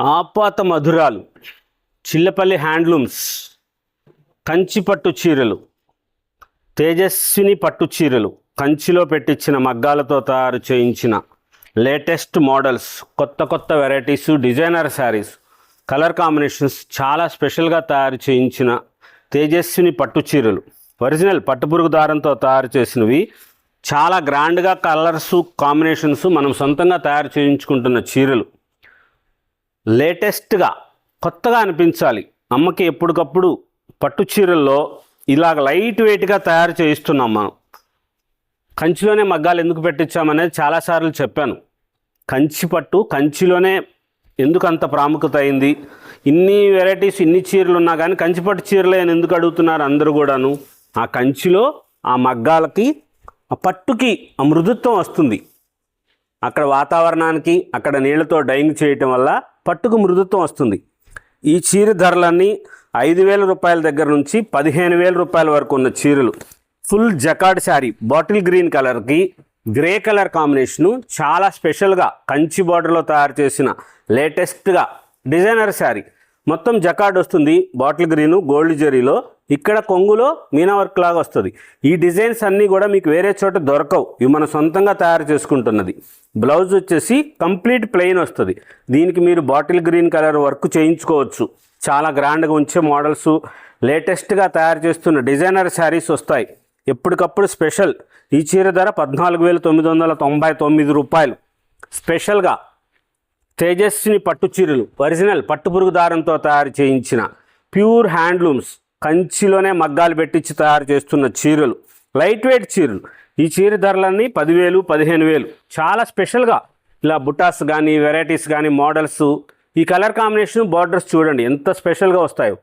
ఆపాత మధురాలు చిల్లపల్లి హ్యాండ్లూమ్స్ కంచి పట్టు చీరలు తేజస్విని పట్టు చీరలు కంచిలో పెట్టించిన మగ్గాలతో తయారు చేయించిన లేటెస్ట్ మోడల్స్ కొత్త కొత్త varieties designer saris colour combinations చాలా స్పెషల్గా తయారు చేయించిన తేజస్విని పట్టు చీరలు. ఒరిజినల్ పట్టుపురుగు దారంతో తయారు చేసినవి చాలా గ్రాండ్గా కలర్స్ కాంబినేషన్స్ మనం సొంతంగా తయారు చేయించుకుంటున్న చీరలు. లేటెస్ట్గా కొత్తగా అనిపించాలి. అమ్మకి ఎప్పటికప్పుడు పట్టు చీరల్లో ఇలాగ లైట్ వెయిట్గా తయారు చేయిస్తున్నాం మనం. కంచిలోనే మగ్గాలు ఎందుకు పెట్టించామనేది చాలాసార్లు చెప్పాను. కంచి పట్టు కంచిలోనే ఎందుకు అంత ప్రాముఖ్యత అయింది? ఇన్ని వెరైటీస్ ఇన్ని చీరలు ఉన్నా కానీ కంచి పట్టు చీరలే అని ఎందుకు అడుగుతున్నారు అందరూ కూడాను? ఆ కంచిలో ఆ మగ్గాలకి ఆ పట్టుకి ఆ మృదుత్వం వస్తుంది. అక్కడ వాతావరణానికి అక్కడ నీళ్ళతో డైయింగ్ చేయటం వల్ల పట్టుకు మృదుత్వం వస్తుంది. ఈ చీర ధరలన్నీ ఐదు వేల రూపాయల దగ్గర నుంచి పదిహేను వేల రూపాయల వరకు ఉన్న చీరలు. Full jacquard sari bottle green కలర్కి గ్రే కలర్ కాంబినేషను చాలా స్పెషల్గా కంచి బార్డర్లో తయారు చేసిన లేటెస్ట్గా డిజైనర్ శారీ. మొత్తం జకాడ్ వస్తుంది బాటిల్ గ్రీను గోల్డ్ జరీలో ఇక్కడ కొంగులో మీనా వర్క్ లాగా వస్తుంది. ఈ డిజైన్స్ అన్నీ కూడా మీకు వేరే చోట దొరకవు. ఇవి మన సొంతంగా తయారు చేసుకుంటున్నది. బ్లౌజ్ వచ్చేసి కంప్లీట్ ప్లెయిన్ వస్తుంది. దీనికి మీరు బాటిల్ గ్రీన్ కలర్ వర్క్ చేయించుకోవచ్చు. చాలా గ్రాండ్గా ఉంచే మోడల్స్ లేటెస్ట్గా తయారు చేస్తున్న డిజైనర్ శారీస్ వస్తాయి. ఎప్పటికప్పుడు స్పెషల్. ఈ చీర ధర పద్నాలుగు వేల తొమ్మిది వందల తొంభై తొమ్మిది రూపాయలు. స్పెషల్గా తేజస్విని పట్టు చీరలు ఒరిజినల్ పట్టుపురుగు దారంతో తయారు చేయించిన ప్యూర్ హ్యాండ్లూమ్స్. కంచిలోనే మగ్గాలు పెట్టించి తయారు చేస్తున్న చీరలు లైట్ వెయిట్ చీరలు. ఈ చీర ధరలన్నీ పదివేలు పదిహేను వేలు. చాలా స్పెషల్గా ఇలా బుటాస్ కానీ వెరైటీస్ కానీ మోడల్స్. ఈ కలర్ కాంబినేషన్ బార్డర్స్ చూడండి ఎంత స్పెషల్గా వస్తాయో.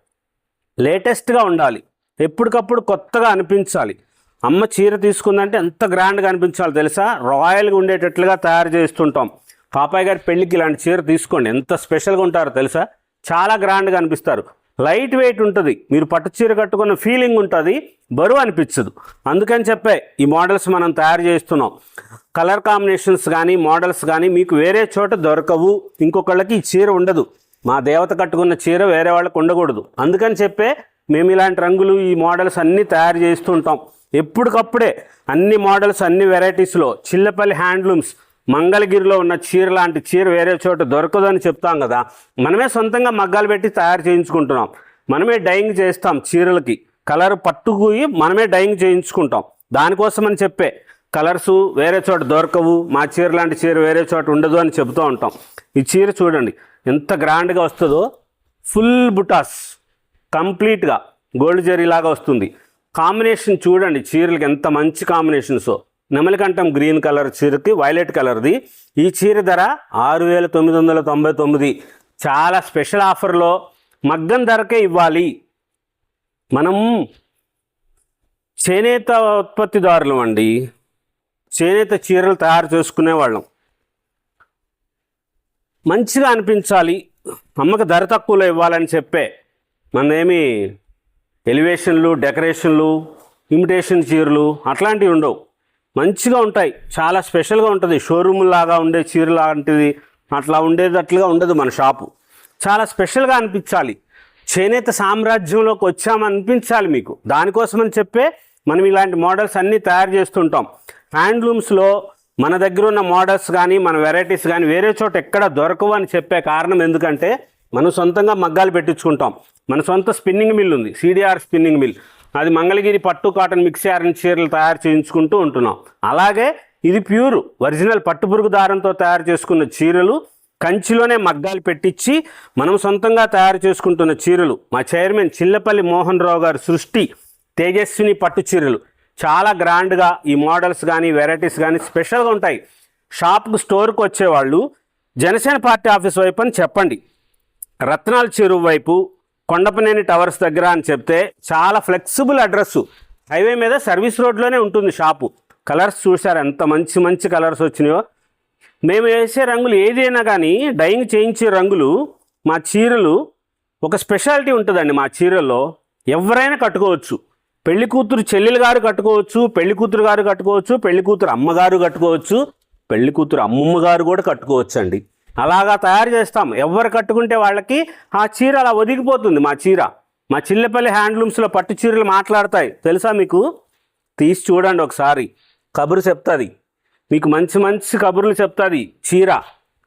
లేటెస్ట్గా ఉండాలి. ఎప్పటికప్పుడు కొత్తగా అనిపించాలి. అమ్మ చీర తీసుకుందంటే ఎంత గ్రాండ్గా అనిపించాలి తెలుసా? రాయల్గా ఉండేటట్లుగా తయారు చేస్తుంటాం. పాపాయ్ గారి పెళ్ళికి ఇలాంటి చీర తీసుకోండి ఎంత స్పెషల్గా ఉంటారో తెలుసా? చాలా గ్రాండ్గా అనిపిస్తారు. లైట్ వెయిట్ ఉంటుంది. మీరు పట్టు చీర కట్టుకున్న ఫీలింగ్ ఉంటుంది. బరువు అనిపించదు. అందుకని చెప్పే ఈ మోడల్స్ మనం తయారు చేస్తున్నాం. కలర్ కాంబినేషన్స్ కానీ మోడల్స్ కానీ మీకు వేరే చోట దొరకవు. ఇంకొకళ్ళకి ఈ చీర ఉండదు. మా దేవత కట్టుకున్న చీర వేరే వాళ్ళకి ఉండకూడదు. అందుకని చెప్పే మేము ఇలాంటి రంగులు ఈ మోడల్స్ అన్నీ తయారు చేస్తుంటాం ఎప్పటికప్పుడే అన్ని మోడల్స్ అన్ని వెరైటీస్లో చిల్లపల్లి హ్యాండ్లూమ్స్ మంగళగిరిలో ఉన్న చీర లాంటి చీర వేరే చోట దొరకదని చెప్తాం కదా. మనమే సొంతంగా మగ్గాలు పెట్టి తయారు చేయించుకుంటున్నాం. మనమే డైయింగ్ చేస్తాం చీరలకి. కలర్ పట్టుకుయి మనమే డైయింగ్ చేయించుకుంటాం. దానికోసం అని చెప్పే కలర్స్ వేరే చోట దొరకవు మా చీర లాంటి చీర వేరే చోట ఉండదు అని చెబుతూ ఉంటాం. ఈ చీర చూడండి ఎంత గ్రాండ్గా వస్తుందో. ఫుల్ బుటాస్ కంప్లీట్గా గోల్డ్ జరీలాగా వస్తుంది. కాంబినేషన్ చూడండి చీరలకు ఎంత మంచి కాంబినేషన్సో. నెమలికంఠం గ్రీన్ కలర్ చీరకి వైలెట్ కలర్ది. ఈ చీర ధర ఆరు వేల తొమ్మిది వందల తొంభై తొమ్మిది. చాలా స్పెషల్ ఆఫర్లో మగ్గం ధరకే ఇవ్వాలి. మనం చేనేత ఉత్పత్తిదారులు అండి. చేనేత చీరలు తయారు చేసుకునేవాళ్ళం మంచిగా అనిపించాలి. అమ్మకి ధర తక్కువలో ఇవ్వాలని చెప్పే మనమేమి ఎలివేషన్లు డెకరేషన్లు ఇమిటేషన్ చీరలు అట్లాంటివి ఉండవు. మంచిగా ఉంటాయి. చాలా స్పెషల్గా ఉంటుంది. షోరూమ్ లాగా ఉండే చీర లాంటిది అట్లా ఉండేటట్లుగా ఉండదు మన షాపు. చాలా స్పెషల్గా అనిపించాలి. చేనేత సామ్రాజ్యంలోకి వచ్చామనిపించాలి మీకు. దానికోసమని చెప్పే మనం ఇలాంటి మోడల్స్ అన్నీ తయారు చేస్తుంటాం. హ్యాండ్లూమ్స్లో మన దగ్గర ఉన్న మోడల్స్ కానీ మన వెరైటీస్ కానీ వేరే చోట ఎక్కడ దొరకవు అని చెప్పే కారణం ఎందుకంటే మనం సొంతంగా మగ్గాలు పెట్టించుకుంటాం. మన సొంత స్పిన్నింగ్ మిల్ ఉంది. CDR spinning mill. అది మంగళగిరి పట్టు కాటన్ మిక్స్ ఐరన్ చీరలు తయారు చేయించుకుంటూ ఉంటున్నాం. అలాగే ఇది ప్యూర్ ఒరిజినల్ పట్టుపురుగు దారంతో తయారు చేసుకున్న చీరలు కంచిలోనే మగ్గాలు పెట్టించి మనం సొంతంగా తయారు చేసుకుంటున్న చీరలు. మా చైర్మన్ చిల్లపల్లి మోహన్ రావు గారి సృష్టి తేజస్విని పట్టు చీరలు. చాలా గ్రాండ్గా ఈ మోడల్స్ కానీ వెరైటీస్ కానీ స్పెషల్గా ఉంటాయి. షాప్కు స్టోర్కి వచ్చేవాళ్ళు జనసేన పార్టీ ఆఫీస్ వైపు అని చెప్పండి. రత్నాల చెరువు వైపు కొండపనేని టవర్స్ దగ్గర అని చెప్తే చాలా ఫ్లెక్సిబుల్ అడ్రస్. హైవే మీద సర్వీస్ రోడ్లోనే ఉంటుంది షాపు. కలర్స్ చూశారు ఎంత మంచి మంచి కలర్స్ వచ్చినాయో. మేము వేసే రంగులు ఏదైనా కానీ డైయింగ్ చేయించే రంగులు మా చీరలు ఒక స్పెషాలిటీ ఉంటుందండి మా చీరల్లో. ఎవరైనా కట్టుకోవచ్చు. పెళ్ళి కూతురు చెల్లెలు గారు కట్టుకోవచ్చు పెళ్ళి కూతురు గారు కట్టుకోవచ్చు పెళ్ళి కూతురు అమ్మగారు కట్టుకోవచ్చు పెళ్ళి కూతురు అమ్మమ్మ గారు కూడా కట్టుకోవచ్చు అండి అలాగా తయారు చేస్తాం. ఎవరు కట్టుకుంటే వాళ్ళకి ఆ చీర అలా ఒదిగిపోతుంది మా చీర. మా చిల్లపల్లి హ్యాండ్లూమ్స్లో పట్టు చీరలు మాట్లాడతాయి. తెలుసా మీకు? తీసి చూడండి ఒకసారి. కబురు చెప్తుంది. మీకు మంచి మంచి కబుర్లు చెప్తుంది. చీర.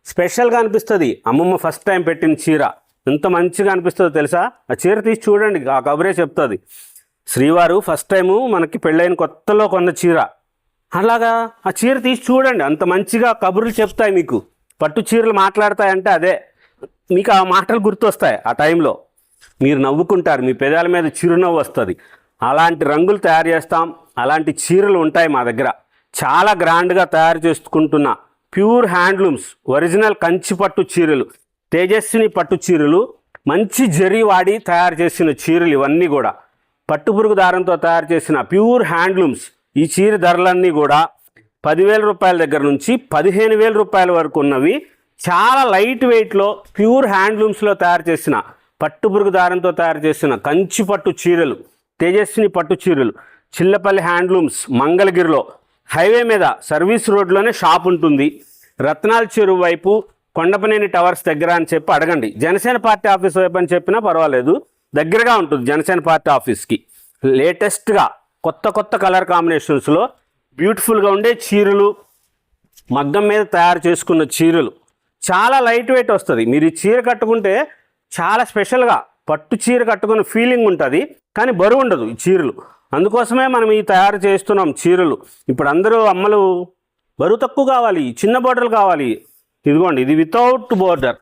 స్పెషల్గా అనిపిస్తుంది. అమ్మమ్మ ఫస్ట్ టైం పెట్టిన చీర. ఎంత మంచిగా అనిపిస్తుందో తెలుసా? ఆ చీర తీసి చూడండి. ఆ కబురే చెప్తుంది. శ్రీవారు ఫస్ట్ టైము మనకి పెళ్ళైన కొత్తలో కొన్న చీర. అలాగా? ఆ చీర తీసి చూడండి. అంత మంచిగా కబుర్లు చెప్తాయి మీకు. పట్టు చీరలు మాట్లాడతాయంటే అదే. మీకు ఆ మాటలు గుర్తొస్తాయి ఆ టైంలో. మీరు నవ్వుకుంటారు మీ పెదాల మీద చిరునవ్వు వస్తుంది. అలాంటి రంగులు తయారు చేస్తాం అలాంటి చీరలు ఉంటాయి మా దగ్గర. చాలా గ్రాండ్గా తయారు చేసుకుంటున్న ప్యూర్ హ్యాండ్లూమ్స్ ఒరిజినల్ కంచి పట్టు చీరలు తేజస్విని పట్టు చీరలు మంచి జరీ వాడి తయారు చేసిన చీరలు ఇవన్నీ కూడా. పట్టుపురుగు దారంతో తయారు చేసిన ప్యూర్ హ్యాండ్లూమ్స్ ఈ చీర ధరలన్నీ కూడా పదివేల రూపాయల దగ్గర నుంచి పదిహేను వేల రూపాయల వరకు ఉన్నవి చాలా లైట్ వెయిట్లో ప్యూర్ హ్యాండ్లూమ్స్లో తయారు చేసిన పట్టుపురుగు దారంతో తయారు చేసిన కంచి పట్టు చీరలు తేజస్విని పట్టు చీరలు చిల్లపల్లి హ్యాండ్లూమ్స్ మంగళగిరిలో హైవే మీద సర్వీస్ రోడ్లోనే షాప్ ఉంటుంది. రత్నాల చెరువు వైపు కొండపనేని టవర్స్ దగ్గర అని చెప్పి అడగండి. జనసేన పార్టీ ఆఫీస్ వైపు అని చెప్పినా పర్వాలేదు. దగ్గరగా ఉంటుంది జనసేన పార్టీ ఆఫీస్కి. లేటెస్ట్గా కొత్త కొత్త కలర్ కాంబినేషన్స్లో బ్యూటిఫుల్గా ఉండే చీరలు మగ్గం మీద తయారు చేసుకున్న చీరలు. చాలా లైట్ వెయిట్ వస్తుంది. మీరు ఈ చీర కట్టుకుంటే చాలా స్పెషల్గా పట్టు చీర కట్టుకున్న ఫీలింగ్ ఉంటుంది కానీ బరువు ఉండదు ఈ చీరలు. అందుకోసమే మనం ఈ తయారు చేస్తున్నాం చీరలు. ఇప్పుడు అందరూ అమ్మలు బరువు తక్కువ కావాలి చిన్న బోర్డర్లు కావాలి. ఇదిగోండి ఇది వితౌట్ బోర్డర్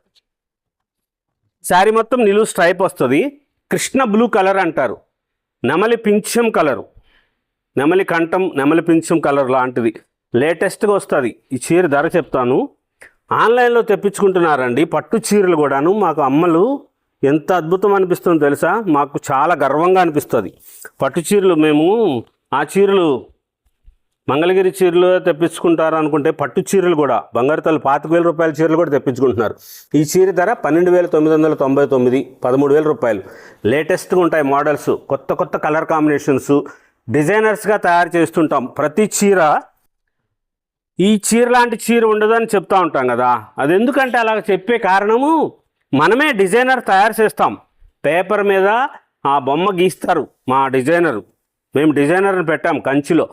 శారీ మొత్తం నిలువు స్ట్రైప్ వస్తుంది. కృష్ణ బ్లూ కలర్ అంటారు. నెమలి పింఛం కలరు నెమలి కంఠం నెమలి పింఛం కలర్ లాంటిది. లేటెస్ట్గా వస్తుంది. ఈ చీర ధర చెప్తాను. ఆన్లైన్లో తెప్పించుకుంటున్నారండి. పట్టు చీరలు కూడాను మాకు అమ్మలు ఎంత అద్భుతం అనిపిస్తుందో తెలుసా? మాకు చాలా గర్వంగా అనిపిస్తుంది. పట్టు చీరలు మేము ఆ చీరలు మంగళగిరి చీరలు తెప్పించుకుంటారు అనుకుంటే పట్టు చీరలు కూడా బంగారు తల్లి పాతిక వేల రూపాయల చీరలు కూడా తెప్పించుకుంటున్నారు. ఈ చీర ధర పన్నెండు వేల తొమ్మిది వందల తొంభై తొమ్మిది పదమూడు వేల రూపాయలు. లేటెస్ట్గా ఉంటాయి మోడల్స్. కొత్త కొత్త కలర్ కాంబినేషన్స్. డిజైనర్స్గా తయారు చేస్తుంటాం. ప్రతి చీర ఈ చీర లాంటి చీర ఉండదని చెప్తా ఉంటాం కదా. అది ఎందుకంటే అలా చెప్పే కారణము మనమే డిజైనర్ తయారు చేస్తాం. పేపర్ మీద ఆ బొమ్మ గీస్తారు మా డిజైనరు. మేము డిజైనర్ని పెట్టాం కంచిలో.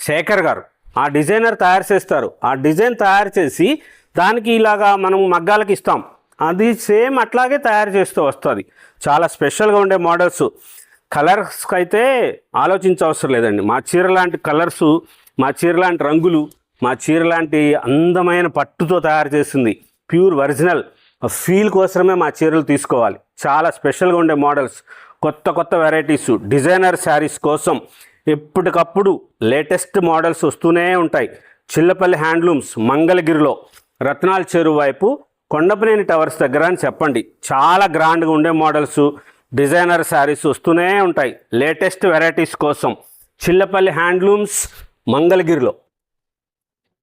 శేఖర్ గారు ఆ డిజైనర్ తయారు చేస్తారు. ఆ డిజైన్ తయారు చేసి దానికి ఇలాగా మనం మగ్గాలకి ఇస్తాం. అది సేమ్ అట్లాగే తయారు చేస్తూ వస్తుంది. చాలా స్పెషల్గా ఉండే మోడల్స్. కలర్స్కి అయితే ఆలోచించవసరం లేదండి. మా చీర లాంటి కలర్స్ మా చీర లాంటి రంగులు మా చీర లాంటి అందమైన పట్టుతో తయారు చేసింది ప్యూర్ ఒరిజినల్ ఫీల్ కోసమే మా చీరలు తీసుకోవాలి. చాలా స్పెషల్గా ఉండే మోడల్స్ కొత్త కొత్త వెరైటీస్ డిజైనర్ శారీస్ కోసం ఎప్పటికప్పుడు లేటెస్ట్ మోడల్స్ వస్తూనే ఉంటాయి. చిల్లపల్లి హ్యాండ్లూమ్స్ మంగళగిరిలో రత్నాల చెరువు వైపు కొండపనేని టవర్స్ దగ్గర అని చెప్పండి. చాలా గ్రాండ్గా ఉండే మోడల్స్ డిజైనర్ శారీస్ వస్తూనే ఉంటాయి. లేటెస్ట్ వెరైటీస్ కోసం చిల్లపల్లి హ్యాండ్లూమ్స్ మంగళగిరిలో.